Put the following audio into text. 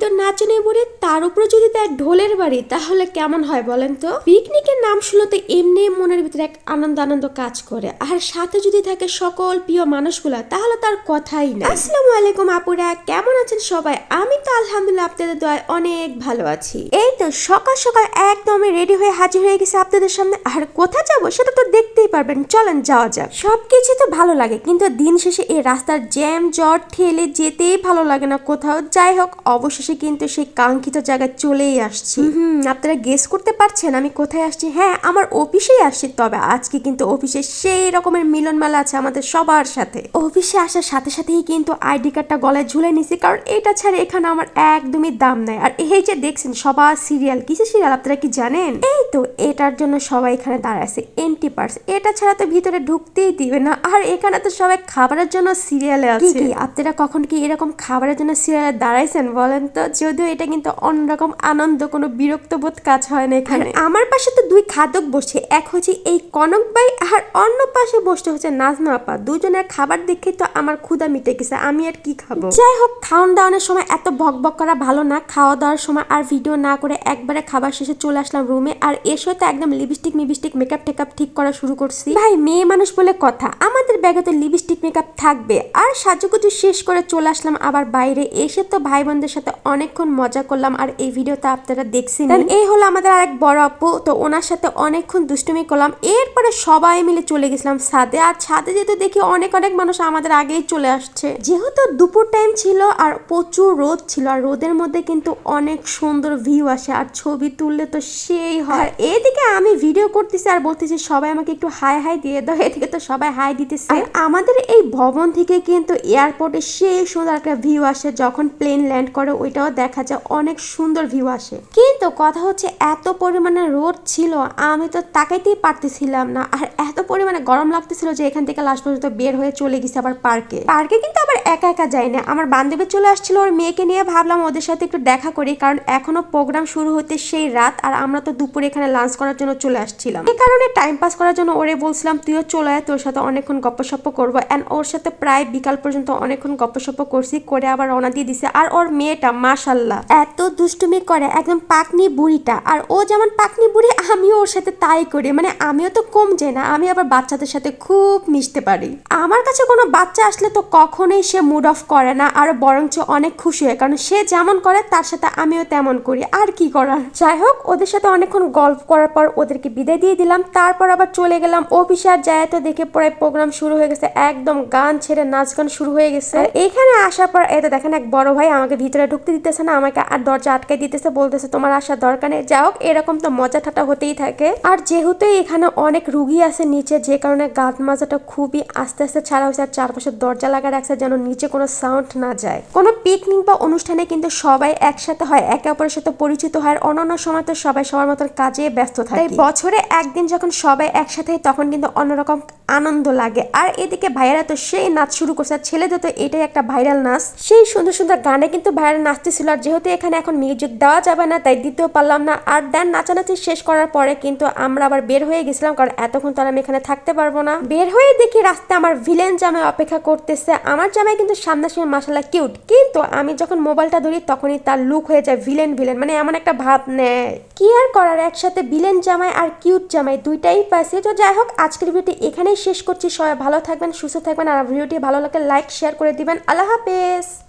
তো নাচনে বুড়ি তার উপরে যদি দেয় ঢোলের বাড়ি, তাহলে কেমন হয় বলেন তো? পিকনিকের নাম শুনতে এমনি মনের ভিতরে এক আনন্দ আনন্দ কাজ করে। আর সাথে যদি থাকে সকল প্রিয় মানুষগুলা, তাহলে তার কথাই না আসসালামু আলাইকুম আপুরা, কেমন আছেন সবাই? আমি তো আলহামদুলিল্লাহ আপনাদের দোয়ায় অনেক ভালো আছি। এই তো সকাল সকাল একদমই রেডি হয়ে হাজির হয়ে গেছে আপনাদের সামনে। আর কোথায় যাব সেটা তো দেখতেই পারবেন চলেন যাওয়া যাক। সবকিছু তো ভালো লাগে কিন্তু দিন শেষে এই রাস্তার জ্যাম জট ঠেলে যেতেই ভালো লাগে না কোথাও। যাই হোক অবশেষে কিন্তু সেই কাঙ্ক্ষিত জায়গায় চলেই আসছি। হুম আপনারা গেস করতে পারছেন আমি কোথায় আসছি? হ্যাঁ আমার অফিসেই আসছি তবে আজকে কিন্তু অফিসে সেই রকমের মিলন মেলা আছে আমাদের সবার সাথে। অফিসে আসার সাথে সাথেই কিন্তু আইডি কার্ডটা গলায় ঝুলে নিছি কারণ এটা ছাড়া এখানে আমার একদমই দাম নাই। আর এই যে দেখছেন সবার সিরিয়াল কিসের সিরিয়াল আপনারা কি জানেন? এই তো এটার জন্য সবাই এখানে দাঁড়ায় আছে এন্টি পার্স এটা ছাড়া তো ভিতরে ঢুকতেই দিবে না। আর এখানে তো সবাই খাবারের জন্য সিরিয়ালে আছে। কি? আপনারা কখন কি এরকম খাবারের জন্য সিরিয়ালে দাঁড়াইছেন বলেন তো? যদিও এটা কিন্তু অন্যরকম আনন্দ কোনো বিরক্ত বোধ কাজ হয় না এখানে। আমার পাশে তো দুই খাদক বসে এক হচ্ছে এই কনক ভাই আর অন্য পাশে বসতে হচ্ছে নাজমা আপা। দুজনের খাবার দেখে তো আমার ক্ষুধা মিটে গেছে। আমি আর কি খাব? যাই হোক খাওয়ান দাওয়ানোর সময় এত বক বক করা ভালো না। খাওয়া দাওয়ার সময় আর ভিডিও না করে একবারে খাবার শেষে চলে আসলাম রুমে আর এসে তো একদম লিপস্টিক মিপস্টিক মেকআপ টেকআপ ঠিক করা শুরু করছি? ভাই, মেয়ে মানুষ বলে কথা। আমাদের ব্যাগে তো লিপস্টিক মেকআপ থাকবে। আর সাজুগুজু শেষ করে চলে আসলাম আবার বাইরে। এসে তো ভাই বোনদের সাথে অনেকক্ষণ মজা করলাম আর এই ভিডিওটা আপনারা দেখছেন এই হলো আমাদের আরেক বড় আপু। তো ওনার সাথে অনেকক্ষণ দুষ্টুমি করলাম। এরপরে সবাই মিলে চলে গেছিলাম ছাদে। আর ছাদে যেহেতু দেখি অনেক অনেক মানুষ আমাদের আগেই চলে আসছে। যেহেতু দুপুর টাইম ছিল আর প্রচুর রোদ ছিল, আর রোদের মধ্যে কিন্তু অনেক সুন্দর ভিউ আসে। আর ছবি তুললে তো সেই হয়। এদিকে আমি ভিডিও করতেছি আর বলতেছি, সবাই আমাকে একটু হাই হাই দিয়ে দাও, এদিকে তো সবাই হাই দিতেছে। আমাদের এই ভবন থেকে কিন্তু এয়ারপোর্টে সেই সুন্দর একটা ভিউ আসে, যখন প্লেন ল্যান্ড করে, ওইটাও দেখা যায়, অনেক সুন্দর ভিউ আসে। কিন্তু কথা হচ্ছে, এত পরিমাণে রোদ ছিল, আমি তো তাকাইতেই পারতেছিলাম না। আর এত পরিমাণে গরম লাগতেছিল যে এখান থেকে লাস্ট পর্যন্ত বের হয়ে চলে গেছে আবার পার্কে পার্কে কিন্তু আবার একা একা যাই না। আমার বান্ধবী চলে আসছিল ওর মেয়েকে নিয়ে, ভাবলাম ওদের সাথে একটু দেখা করি, কারণ এখনও প্রোগ্রাম শুরু হতে সেই রাত, আর আমরা তো দুপুরে এখানে লাঞ্চ করার জন্য চলে আসছিলাম। এই কারণে টাইম পাস করার জন্য ওরে বলছিলাম, তুইও চলে আয়, তোর সাথে অনেকক্ষণ গপ্পসপ্প করব। অ্যান্ড ওর সাথে প্রায় বিকাল পর্যন্ত অনেকক্ষণ গপ্পসপ্প করছি, করে আবার রওনা দিয়ে দিছে। আর ওর মেয়েটা, মাশাল্লাহ, এত দুষ্টুমি করে, একদম পাকনি বুড়িটা। আর ও যেমন পাকনি বুড়ি, আমিও ওর সাথে তাই করি। মানে আমিও তো কম যাই না, আমি আবার বাচ্চাদের সাথে খুব মিশতে পারি। আমার কাছে কোনো বাচ্চা আসলে তো কখনোই সে মুড অফ করে না, আর বরঞ্চ অনেক খুশি হয়। কারণ সে যেমন করে, তার সাথে আমিও তেমন করি। আর কি করার? যাই হোক, ওদের সাথে অনেকক্ষণ গল্প করার পর ওদেরকে বিদায় দিয়ে দিলাম। তারপর আবার চলে গেলাম, অফিসে আর যায় তো দেখে পরে প্রোগ্রাম শুরু হয়ে গেছে। একদম গান ছেড়ে নাচ গান শুরু হয়ে গেছে। আর এইখানে আসার পর এতে দেখেন এক বড় ভাই আমাকে ভিতরে ঢুকতে দিতেছে না, আমাকে আর দরজা আটকে দিতেছে, বলতেছে, তোমার আসার দরকার নেই। যাই হোক, এরকম তো মজা ঠাটা হতেই থাকে। আর যেহেতু এখানে অনেক রুগী আছে নিচে, যে কারণে গান মাজাটা খুবই আস্তে আস্তে ছাড়া হয়েছে আর চারপাশে দরজা লাগা রাখছে যেন নিচে কোনো সাউন্ড না যায়। কোনো পিকনিক বা অনুষ্ঠানে কিন্তু সবাই একসাথে হয়, একে অপরের সাথে পরিচিত হয়, আর অন্যান্য সময় তো সবাই সবার মতন কাজে ব্যস্ত থাকে। বছরে একদিন যখন সবাই একসাথে তখন কিন্তু অন্যরকম আনন্দ লাগে। আর এদিকে ভাইয়ারা তো সেই নাচ শুরু করছে। আর ছেলেদের তো এটাই একটা ভাইরাল নাচ। সেই সুন্দর সুন্দর গানে কিন্তু ভাইয়ারা নাচতেছিল। আর যেহেতু এখানে এখন মিউজিক দেওয়া যাবে না, তাই দিতেও পারলাম না। আর দেন নাচানাচি শেষ করার পরে কিন্তু আমরা আবার বের হয়ে গেছিলাম। কারণ এতক্ষণ তো আমি এখানে থাকতে পারব না। বের হয়ে দেখি রাস্তায় আমার ভিলেন জামাই অপেক্ষা করতেছে। আমার জামাই কিন্তু সামনাসামনি মাসাল্লাহ কিউট কিন্তু আমি যখন মোবাইলটা ধরি, তখনই তার লুক হয়ে যায় ভিলেন ভিলেন মানে এমন একটা ভাব নেয়। কি আর করার? একসাথে ভিলেন জামাই আর কিউট জামাই দুইটাই পাইছে। তো যাই হোক, আজকের ভিডিওটি এখানেই শেষ করছি। সবাই ভালো থাকবেন, সুস্থ থাকবেন, আর ভিডিওটি ভালো লাগে লাইক শেয়ার করে দিবেন। আল্লাহ হাফেজ।